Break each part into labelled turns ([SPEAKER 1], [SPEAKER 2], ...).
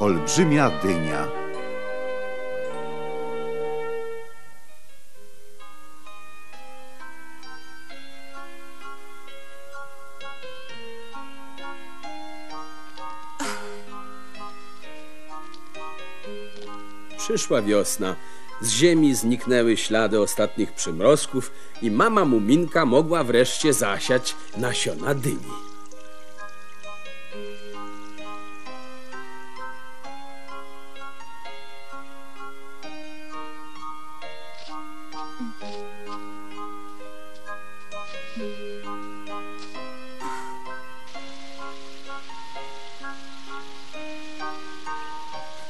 [SPEAKER 1] Olbrzymia dynia.
[SPEAKER 2] Przyszła wiosna. Z ziemi zniknęły ślady ostatnich przymrozków i mama Muminka mogła wreszcie zasiać nasiona dyni.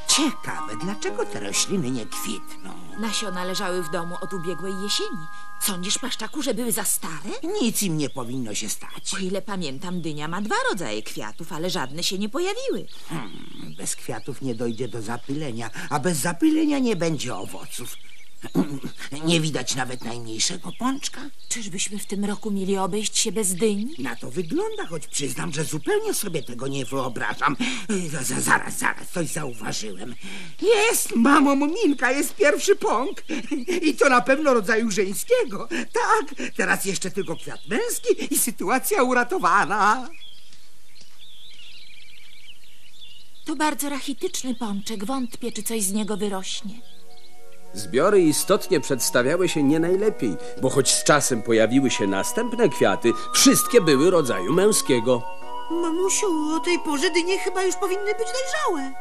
[SPEAKER 3] Ciekawe, dlaczego te rośliny nie kwitną?
[SPEAKER 4] Nasiona leżały w domu od ubiegłej jesieni. Sądzisz, Paszczaku, że były za stare?
[SPEAKER 3] Nic im nie powinno się stać.
[SPEAKER 4] O ile pamiętam, dynia ma dwa rodzaje kwiatów, ale żadne się nie pojawiły.
[SPEAKER 3] Bez kwiatów nie dojdzie do zapylenia, a bez zapylenia nie będzie owoców. Nie widać nawet najmniejszego pączka.
[SPEAKER 4] Czyżbyśmy w tym roku mieli obejść się bez dyni?
[SPEAKER 3] Na to wygląda, choć przyznam, że zupełnie sobie tego nie wyobrażam. Z- Zaraz, zaraz, coś zauważyłem. Jest, mamo Muminka, jest pierwszy pąk. I to na pewno rodzaju żeńskiego. Tak, teraz jeszcze tylko kwiat męski i sytuacja uratowana.
[SPEAKER 4] To bardzo rachityczny pączek. Wątpię, czy coś z niego wyrośnie.
[SPEAKER 2] Zbiory istotnie przedstawiały się nie najlepiej, bo choć z czasem pojawiły się następne kwiaty, wszystkie były rodzaju męskiego.
[SPEAKER 5] Mamusiu, o tej porze dynie chyba już powinny być dojrzałe.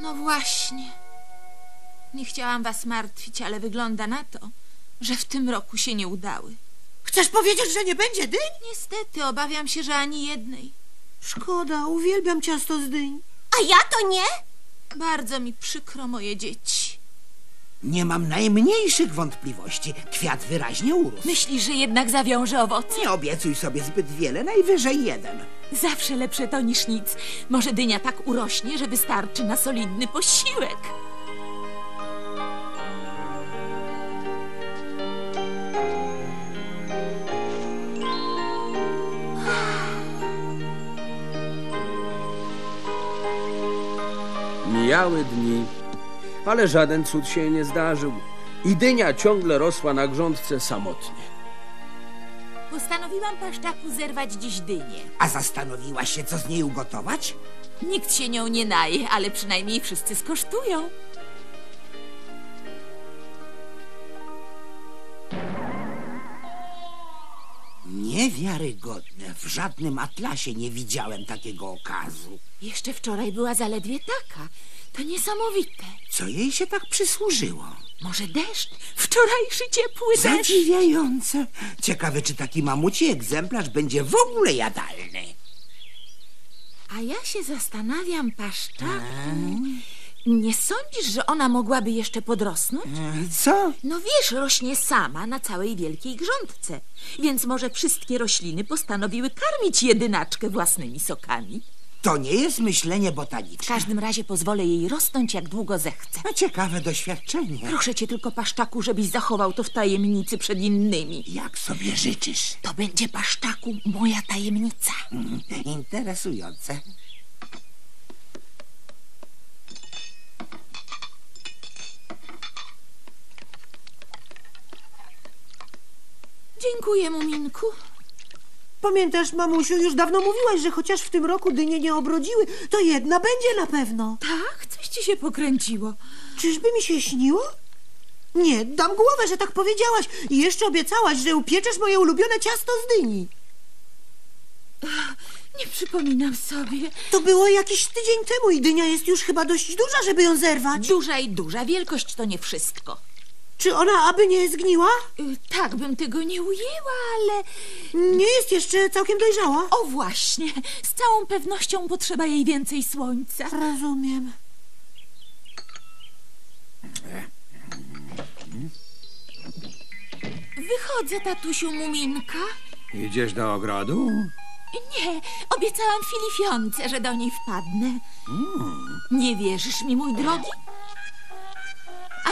[SPEAKER 4] No właśnie. Nie chciałam was martwić, ale wygląda na to, że w tym roku się nie udały.
[SPEAKER 5] Chcesz powiedzieć, że nie będzie dyń?
[SPEAKER 4] Niestety, obawiam się, że ani jednej.
[SPEAKER 5] Szkoda, uwielbiam ciasto z dyń.
[SPEAKER 6] A ja to nie?
[SPEAKER 4] Bardzo mi przykro, moje dzieci.
[SPEAKER 3] Nie mam najmniejszych wątpliwości. Kwiat wyraźnie urósł.
[SPEAKER 4] Myślisz, że jednak zawiąże owoce?
[SPEAKER 3] Nie obiecuj sobie zbyt wiele, najwyżej jeden.
[SPEAKER 4] Zawsze lepsze to niż nic. Może dynia tak urośnie, że wystarczy na solidny posiłek.
[SPEAKER 2] Mijały dni, ale żaden cud się nie zdarzył. I dynia ciągle rosła na grządce samotnie.
[SPEAKER 4] Postanowiłam paszczaku zerwać dziś dynię.
[SPEAKER 3] A zastanowiłaś się, co z niej ugotować?
[SPEAKER 4] Nikt się nią nie naje, ale przynajmniej wszyscy skosztują.
[SPEAKER 3] Niewiarygodne. W żadnym atlasie nie widziałem takiego okazu.
[SPEAKER 4] Jeszcze wczoraj była zaledwie taka. To niesamowite.
[SPEAKER 3] Co jej się tak przysłużyło?
[SPEAKER 4] Może deszcz? Wczorajszy ciepły deszcz.
[SPEAKER 3] Zadziwiające. Ciekawe, czy taki mamuci egzemplarz będzie w ogóle jadalny.
[SPEAKER 4] A ja się zastanawiam, paszczaku. Nie sądzisz, że ona mogłaby jeszcze podrosnąć?
[SPEAKER 3] E, Co?
[SPEAKER 4] No wiesz, rośnie sama na całej wielkiej grządce. Więc może wszystkie rośliny postanowiły karmić jedynaczkę własnymi sokami.
[SPEAKER 3] To nie jest myślenie
[SPEAKER 4] W
[SPEAKER 3] botaniczne.
[SPEAKER 4] każdym razie pozwolę jej rosnąć jak długo zechce.
[SPEAKER 3] No, ciekawe doświadczenie.
[SPEAKER 4] Proszę cię tylko, paszczaku, żebyś zachował to w tajemnicy przed innymi.
[SPEAKER 3] Jak sobie życzysz?
[SPEAKER 4] To będzie, paszczaku, moja tajemnica.
[SPEAKER 3] Mm, Interesujące.
[SPEAKER 4] Dziękuję, Muminku.
[SPEAKER 5] Pamiętasz, mamusiu, już dawno mówiłaś, że chociaż w tym roku dynie nie obrodziły, to jedna będzie na pewno.
[SPEAKER 4] Tak? Coś ci się pokręciło.
[SPEAKER 5] Czyżby mi się śniło? Nie, dam głowę, że tak powiedziałaś i jeszcze obiecałaś, że upieczesz moje ulubione ciasto z dyni.
[SPEAKER 4] Nie przypominam sobie.
[SPEAKER 5] To było jakiś tydzień temu i dynia jest już chyba dość duża, żeby ją zerwać.
[SPEAKER 4] Duża i duża. Wielkość to nie wszystko.
[SPEAKER 5] Czy ona aby nie zgniła?
[SPEAKER 4] Y, Tak bym tego nie ujęła, ale...
[SPEAKER 5] Nie jest jeszcze całkiem dojrzała.
[SPEAKER 4] O właśnie, z całą pewnością potrzeba jej więcej słońca.
[SPEAKER 5] Rozumiem.
[SPEAKER 4] Wychodzę, tatusiu Muminka.
[SPEAKER 7] Idziesz do ogrodu?
[SPEAKER 4] Nie, obiecałam Filifionce, że do niej wpadnę. Nie wierzysz mi, mój drogi?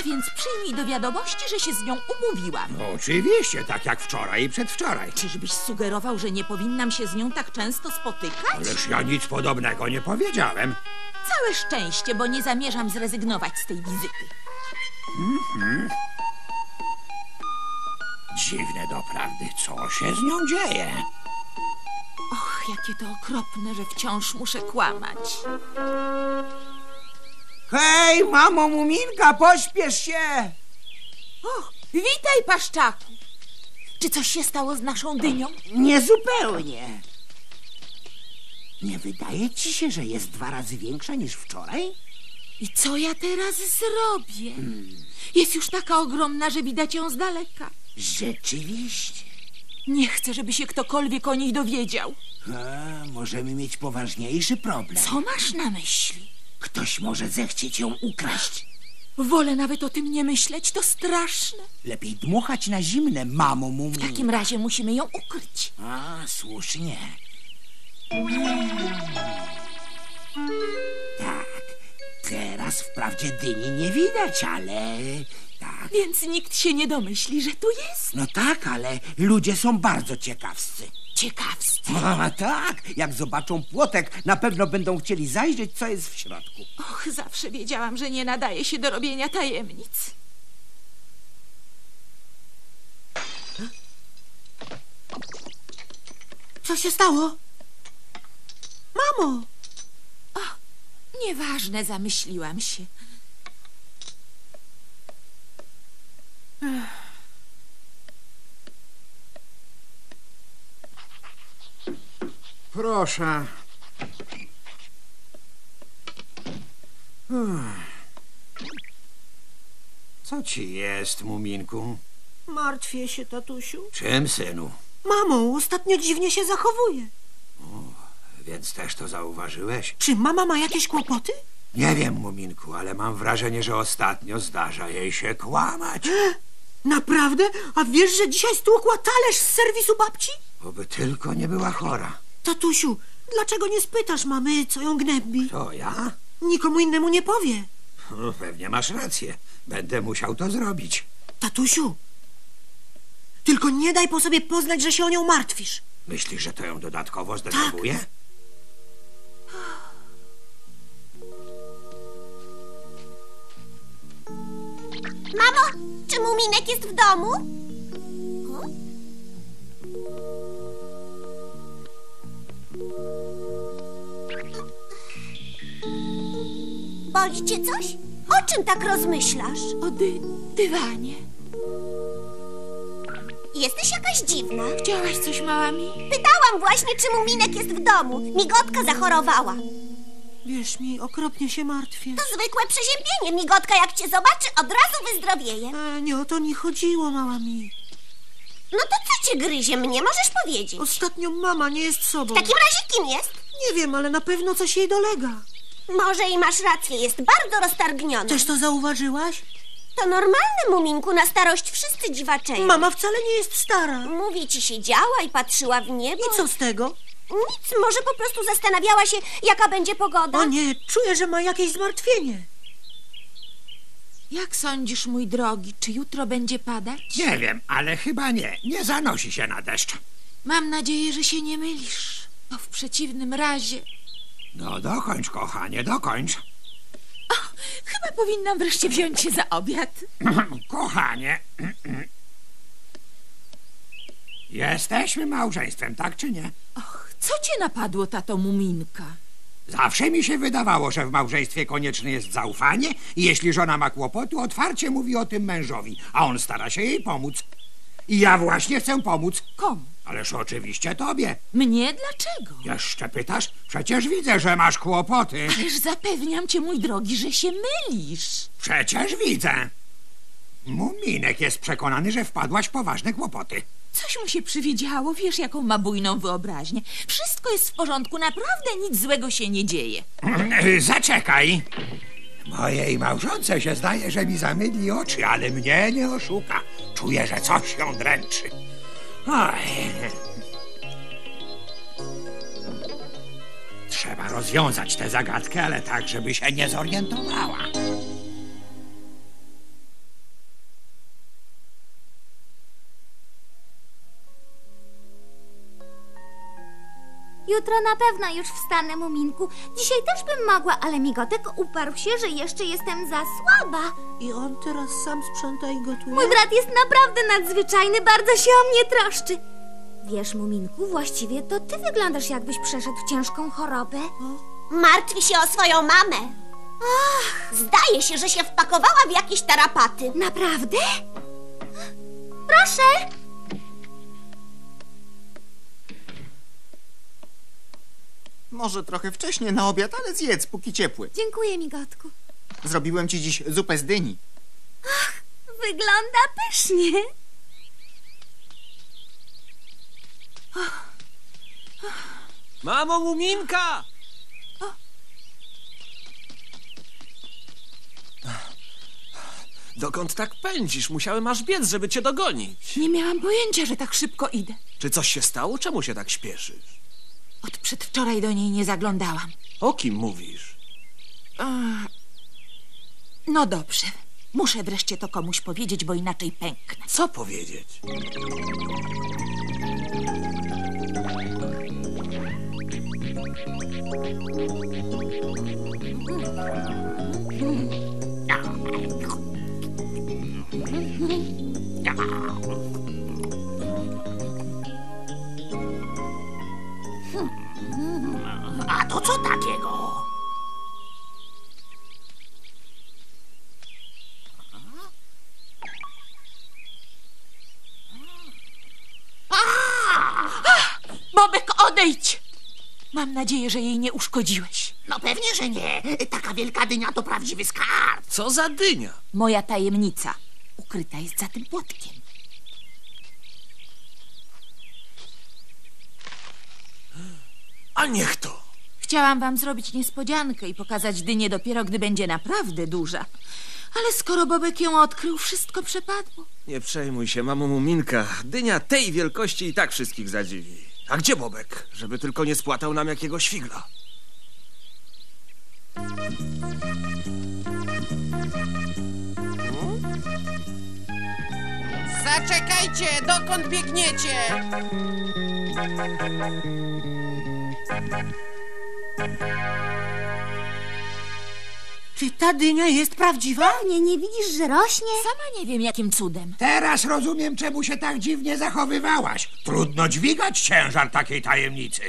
[SPEAKER 4] Więc przyjmij do wiadomości, że się z nią umówiłam.
[SPEAKER 7] Oczywiście, tak jak wczoraj i przedwczoraj.
[SPEAKER 4] Czyżbyś sugerował, że nie powinnam się z nią tak często spotykać?
[SPEAKER 7] Ależ ja nic podobnego nie powiedziałem.
[SPEAKER 4] Całe szczęście, bo nie zamierzam zrezygnować z tej wizyty.
[SPEAKER 7] Dziwne doprawdy, co się z nią dzieje?
[SPEAKER 4] Och, jakie to okropne, że wciąż muszę kłamać.
[SPEAKER 3] Hej, mamo Muminka, pośpiesz się!
[SPEAKER 4] Och, witaj, paszczaku. Czy coś się stało z naszą dynią?
[SPEAKER 3] Niezupełnie. Nie wydaje ci się, że jest dwa razy większa niż wczoraj?
[SPEAKER 4] I co ja teraz zrobię? Jest już taka ogromna, że widać ją z daleka.
[SPEAKER 3] Rzeczywiście.
[SPEAKER 4] Nie chcę, żeby się ktokolwiek o niej dowiedział.
[SPEAKER 3] A, możemy mieć poważniejszy problem.
[SPEAKER 4] Co masz na myśli?
[SPEAKER 3] Ktoś może zechcieć ją ukraść.
[SPEAKER 4] Wolę nawet o tym nie myśleć, to straszne.
[SPEAKER 3] Lepiej dmuchać na zimne, mamo
[SPEAKER 4] W
[SPEAKER 3] Muminka.
[SPEAKER 4] takim razie musimy ją ukryć.
[SPEAKER 3] A, słusznie. Tak, teraz wprawdzie dyni nie widać, ale... Tak,
[SPEAKER 4] Więc nikt się nie domyśli, że tu jest.
[SPEAKER 3] no tak, ale ludzie są bardzo ciekawscy.
[SPEAKER 4] Ciekawscy.
[SPEAKER 3] A, tak, jak zobaczą płotek, na pewno będą chcieli zajrzeć, co jest w środku.
[SPEAKER 4] Och, zawsze wiedziałam, że nie nadaje się do robienia tajemnic.
[SPEAKER 5] Co się stało? Mamo!
[SPEAKER 4] Nieważne, zamyśliłam się.
[SPEAKER 7] Proszę. Uff. Co ci jest, Muminku?
[SPEAKER 5] Martwię się, tatusiu.
[SPEAKER 7] Czym, synu?
[SPEAKER 5] Mamo, ostatnio dziwnie się zachowuje.
[SPEAKER 7] Więc też to zauważyłeś?
[SPEAKER 5] Czy mama ma jakieś kłopoty?
[SPEAKER 7] Nie wiem, Muminku, ale mam wrażenie, że ostatnio zdarza jej się kłamać.
[SPEAKER 5] Naprawdę? A wiesz, że dzisiaj stłukła talerz z serwisu babci?
[SPEAKER 7] Oby tylko nie była chora.
[SPEAKER 5] Tatusiu, dlaczego nie spytasz mamy, co ją gnębi?
[SPEAKER 7] To ja?
[SPEAKER 5] Nikomu innemu nie powie.
[SPEAKER 7] No, pewnie masz rację. Będę musiał to zrobić.
[SPEAKER 5] Tatusiu, tylko nie daj po sobie poznać, że się o nią martwisz.
[SPEAKER 7] Myślisz, że to ją dodatkowo zdenerwuje?
[SPEAKER 1] Mamo, czy Muminek jest w domu? Boli cię coś? O czym tak rozmyślasz?
[SPEAKER 4] O dy dywanie.
[SPEAKER 1] Jesteś jakaś dziwna.
[SPEAKER 4] Chciałaś coś, mała mi?
[SPEAKER 1] Pytałam właśnie, czy Muminek jest w domu. Migotka zachorowała.
[SPEAKER 5] Wiesz mi, okropnie się martwię.
[SPEAKER 1] To zwykłe przeziębienie. Migotka jak cię zobaczy, od razu wyzdrowieje.
[SPEAKER 5] E, nie o to nie chodziło, mała mi.
[SPEAKER 1] No to co cię gryzie mnie? Możesz powiedzieć.
[SPEAKER 5] Ostatnio mama nie jest sobą.
[SPEAKER 1] W takim razie kim jest?
[SPEAKER 5] Nie wiem, ale na pewno coś jej dolega.
[SPEAKER 1] Może i masz rację, jest bardzo roztargniona.
[SPEAKER 5] Też to zauważyłaś?
[SPEAKER 1] To normalne, Muminku, na starość wszyscy dziwaczeją.
[SPEAKER 5] Mama wcale nie jest stara.
[SPEAKER 1] Mówi ci siedziała i patrzyła w niebo.
[SPEAKER 5] I co z tego?
[SPEAKER 1] Nic, może po prostu zastanawiała się, jaka będzie pogoda.
[SPEAKER 5] O nie, czuję, że ma jakieś zmartwienie.
[SPEAKER 4] Jak sądzisz, mój drogi, czy jutro będzie padać?
[SPEAKER 7] Nie wiem, ale chyba nie. Nie zanosi się na deszcz.
[SPEAKER 4] Mam nadzieję, że się nie mylisz. Bo w przeciwnym razie...
[SPEAKER 7] No dokończ, kochanie, dokończ.
[SPEAKER 4] Chyba powinnam wreszcie wziąć się za obiad.
[SPEAKER 7] kochanie. Jesteśmy małżeństwem, tak czy nie?
[SPEAKER 4] Och, co cię napadło, tato Muminka?
[SPEAKER 7] Zawsze mi się wydawało, że w małżeństwie konieczne jest zaufanie i jeśli żona ma kłopotu, otwarcie mówi o tym mężowi, a on stara się jej pomóc. I ja właśnie chcę pomóc.
[SPEAKER 4] Komu?
[SPEAKER 7] Ależ oczywiście tobie.
[SPEAKER 4] Mnie? Dlaczego?
[SPEAKER 7] Jeszcze pytasz? Przecież widzę, że masz kłopoty.
[SPEAKER 4] Ależ zapewniam cię, mój drogi, że się mylisz.
[SPEAKER 7] Przecież widzę. Muminek jest przekonany, że wpadłaś w poważne kłopoty.
[SPEAKER 4] Coś mu się przywidziało, wiesz, jaką ma bujną wyobraźnię. Wszystko jest w porządku, naprawdę nic złego się nie dzieje.
[SPEAKER 7] Zaczekaj. Mojej małżonce się zdaje, że mi zamydli oczy, ale mnie nie oszuka. Czuję, że coś ją dręczy. Oj. Trzeba rozwiązać tę zagadkę, ale tak, żeby się nie zorientowała.
[SPEAKER 1] Jutro na pewno już wstanę, Muminku. Dzisiaj też bym mogła, ale Migotek uparł się, że jeszcze jestem za słaba.
[SPEAKER 5] I on teraz sam sprząta i gotuje?
[SPEAKER 1] Mój brat jest naprawdę nadzwyczajny, bardzo się o mnie troszczy. Wiesz, Muminku, właściwie to ty wyglądasz, jakbyś przeszedł ciężką chorobę.
[SPEAKER 6] Martwi się o swoją mamę. Ach, zdaje się, że się wpakowała w jakieś tarapaty.
[SPEAKER 1] Naprawdę? Proszę!
[SPEAKER 8] Może trochę wcześnie na obiad, ale zjedz, póki ciepły.
[SPEAKER 1] Dziękuję, Migotku.
[SPEAKER 8] Zrobiłem ci dziś zupę z dyni.
[SPEAKER 1] Wygląda pysznie.
[SPEAKER 2] Mamo, Muminka! Dokąd tak pędzisz? Musiałem aż biec, żeby cię dogonić.
[SPEAKER 4] Nie miałam pojęcia, że tak szybko idę.
[SPEAKER 2] Czy coś się stało? Czemu się tak śpieszysz?
[SPEAKER 4] Od przedwczoraj do niej nie zaglądałam.
[SPEAKER 2] O kim mówisz?
[SPEAKER 4] No dobrze. Muszę wreszcie to komuś powiedzieć, bo inaczej pęknę.
[SPEAKER 2] Co powiedzieć?
[SPEAKER 3] A to co takiego?
[SPEAKER 4] Bobek, odejdź! Mam nadzieję, że jej nie uszkodziłeś.
[SPEAKER 3] No pewnie, że nie. Taka wielka dynia to prawdziwy skarb.
[SPEAKER 2] Co za dynia?
[SPEAKER 4] Moja tajemnica ukryta jest za tym płotkiem.
[SPEAKER 2] A niech to!
[SPEAKER 4] Chciałam wam zrobić niespodziankę i pokazać dynię dopiero, gdy będzie naprawdę duża. Ale skoro Bobek ją odkrył, wszystko przepadło.
[SPEAKER 2] Nie przejmuj się, mamo Muminka. Dynia tej wielkości i tak wszystkich zadziwi. A gdzie Bobek? Żeby tylko nie spłatał nam jakiegoś figla.
[SPEAKER 9] Zaczekajcie, dokąd biegniecie?
[SPEAKER 5] Czy ta dynia jest prawdziwa?
[SPEAKER 1] Pewnie nie widzisz, że rośnie?
[SPEAKER 4] Sama nie wiem, jakim cudem.
[SPEAKER 7] Teraz rozumiem, czemu się tak dziwnie zachowywałaś. Trudno dźwigać ciężar takiej tajemnicy.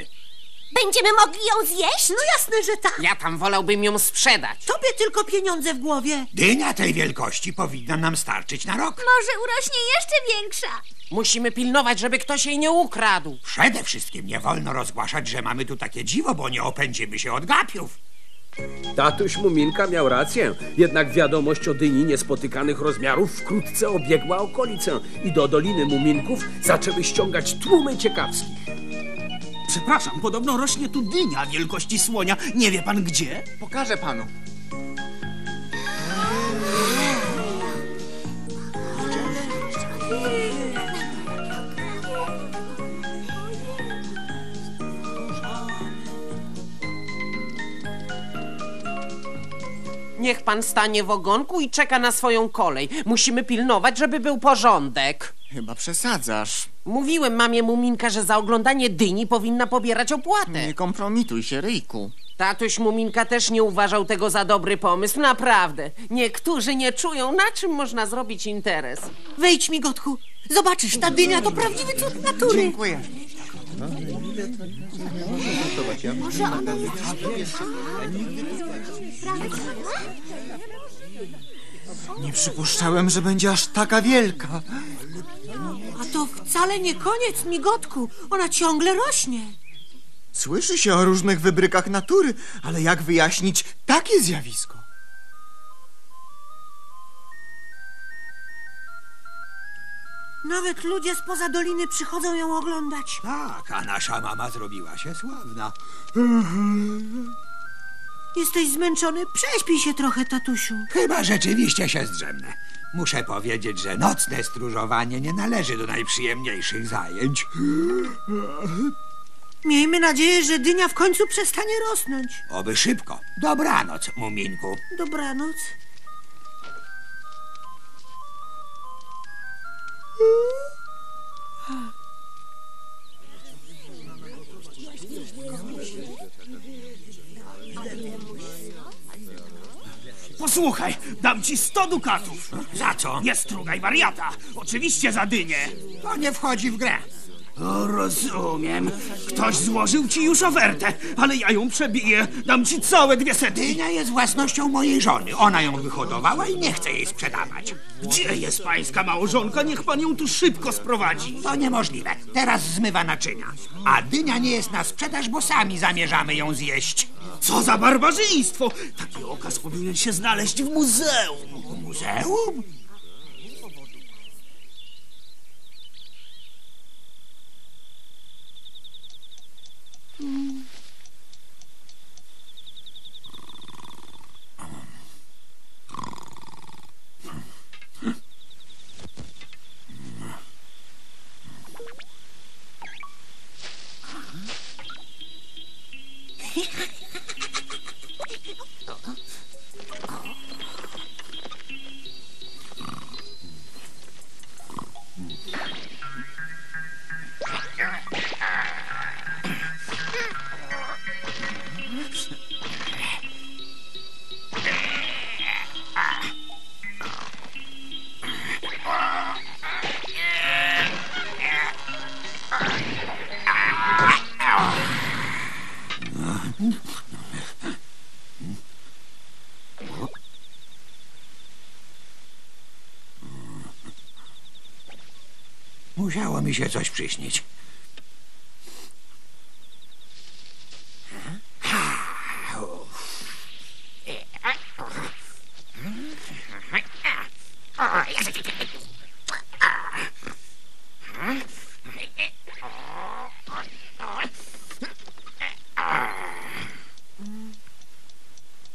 [SPEAKER 6] Będziemy mogli ją zjeść?
[SPEAKER 5] No jasne, że tak.
[SPEAKER 9] Ja tam wolałbym ją sprzedać.
[SPEAKER 5] Tobie tylko pieniądze w głowie.
[SPEAKER 7] Dynia tej wielkości powinna nam starczyć na rok.
[SPEAKER 1] Może urośnie jeszcze większa.
[SPEAKER 9] Musimy pilnować, żeby ktoś jej nie ukradł.
[SPEAKER 7] Przede wszystkim nie wolno rozgłaszać, że mamy tu takie dziwo, bo nie opędzimy się od gapiów.
[SPEAKER 2] Tatuś Muminka miał rację. Jednak wiadomość o dyni niespotykanych rozmiarów wkrótce obiegła okolicę i do Doliny Muminków zaczęły ściągać tłumy ciekawskich.
[SPEAKER 10] Przepraszam, podobno rośnie tu dynia wielkości słonia. Nie wie pan gdzie?
[SPEAKER 8] Pokażę panu.
[SPEAKER 9] Niech pan stanie w ogonku i czeka na swoją kolej. Musimy pilnować, żeby był porządek.
[SPEAKER 8] Chyba przesadzasz.
[SPEAKER 9] Mówiłem mamie Muminka, że za oglądanie dyni powinna pobierać opłatę.
[SPEAKER 8] Nie kompromituj się, Ryjku.
[SPEAKER 9] Tatuś Muminka też nie uważał tego za dobry pomysł, naprawdę. Niektórzy nie czują, na czym można zrobić interes.
[SPEAKER 5] Wejdź, Migotku. Zobaczysz, ta dynia to prawdziwy cud natury.
[SPEAKER 8] Dziękuję. Nie przypuszczałem, że będzie aż taka wielka.
[SPEAKER 5] A to wcale nie koniec, Migotku. Ona ciągle rośnie.
[SPEAKER 8] Słyszy się o różnych wybrykach natury, ale jak wyjaśnić takie zjawisko?
[SPEAKER 5] Nawet ludzie spoza doliny przychodzą ją oglądać.
[SPEAKER 7] Tak, a nasza mama zrobiła się sławna.
[SPEAKER 5] Jesteś zmęczony? Prześpij się trochę, tatusiu.
[SPEAKER 7] Chyba rzeczywiście się zdrzemnę. Muszę powiedzieć, że nocne stróżowanie nie należy do najprzyjemniejszych zajęć.
[SPEAKER 5] Miejmy nadzieję, że dynia w końcu przestanie rosnąć.
[SPEAKER 7] Oby szybko. Dobranoc, Muminku.
[SPEAKER 5] Dobranoc.
[SPEAKER 10] Posłuchaj, dam ci sto dukatów.
[SPEAKER 7] Za co?
[SPEAKER 10] Nie strugaj wariata. Oczywiście za dynię.
[SPEAKER 7] To nie wchodzi w grę.
[SPEAKER 10] O, rozumiem. Ktoś złożył ci już ofertę, ale ja ją przebiję. Dam ci całe dwie setki.
[SPEAKER 7] Dynia jest własnością mojej żony. Ona ją wyhodowała i nie chce jej sprzedawać.
[SPEAKER 10] Gdzie jest pańska małżonka? Niech pan ją tu szybko sprowadzi.
[SPEAKER 7] To niemożliwe. Teraz zmywa naczynia. A dynia nie jest na sprzedaż, bo sami zamierzamy ją zjeść.
[SPEAKER 10] Co za barbarzyństwo! Taki okaz powinien się znaleźć w muzeum.
[SPEAKER 7] W muzeum? Mi się coś przyśnić.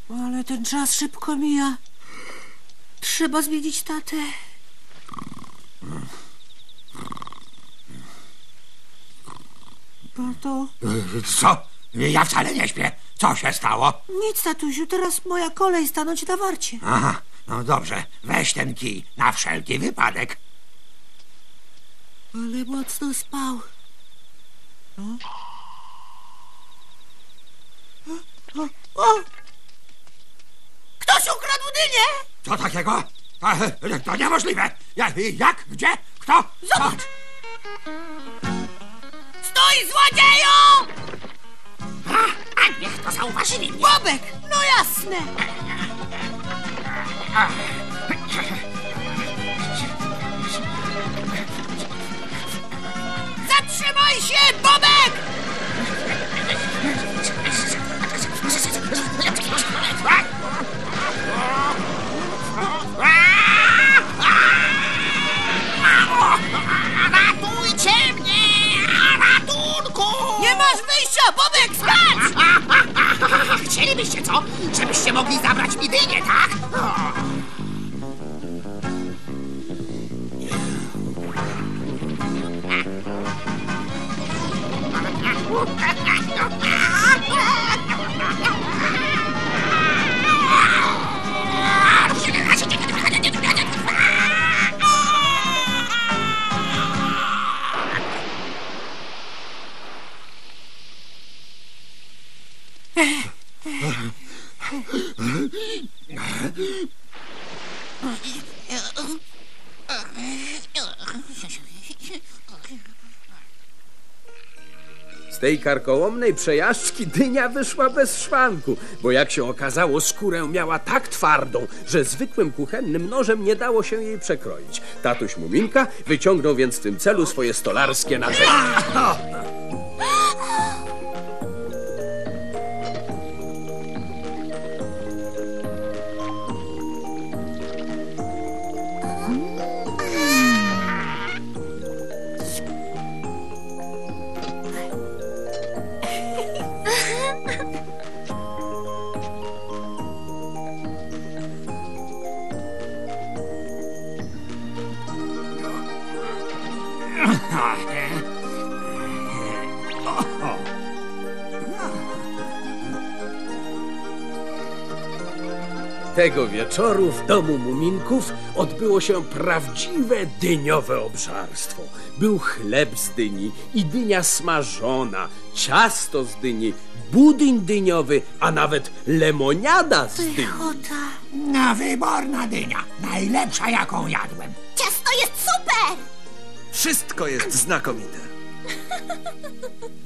[SPEAKER 5] Ale ten czas szybko mija. Trzeba zmienić tatę. Tato,
[SPEAKER 7] Co? Ja wcale nie śpię. Co się stało?
[SPEAKER 5] nic tatusiu, teraz moja kolej stanąć na warcie.
[SPEAKER 7] Aha, no dobrze. Weź ten kij na wszelki wypadek.
[SPEAKER 5] Ale mocno spał. O. O, o. Ktoś ukradł dynię!
[SPEAKER 7] Co takiego? To, to niemożliwe. Ja, jak? Gdzie? Kto?
[SPEAKER 5] Zobacz! Stój, złodzieju!
[SPEAKER 7] A, a niech to zauważyli mnie.
[SPEAKER 5] Bobek! No jasne! Zatrzymaj się, Bobek!
[SPEAKER 7] Ratujcie Chcielibyście co? Żebyście mogli zabrać mi dynię, tak?
[SPEAKER 2] Z tej karkołomnej przejażdżki dynia wyszła bez szwanku, bo jak się okazało, skórę miała tak twardą, że zwykłym kuchennym nożem nie dało się jej przekroić. Tatuś Muminka wyciągnął więc w tym celu swoje stolarskie narzędzia. Tego wieczoru w domu Muminków odbyło się prawdziwe dyniowe obżarstwo. Był chleb z dyni i dynia smażona, ciasto z dyni, budyń dyniowy, a nawet lemoniada z dyni.
[SPEAKER 7] Na wyborna dynia. Najlepsza, jaką jadłem.
[SPEAKER 6] Ciasto jest super!
[SPEAKER 11] Wszystko jest znakomite.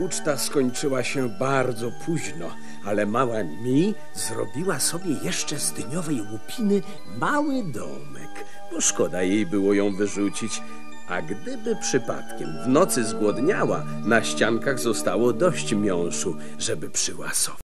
[SPEAKER 2] Uczta skończyła się bardzo późno, ale mała Mi zrobiła sobie jeszcze z dyniowej łupiny mały domek, bo szkoda jej było ją wyrzucić. A gdyby przypadkiem w nocy zgłodniała, na ściankach zostało dość miąższu, żeby przyłasować.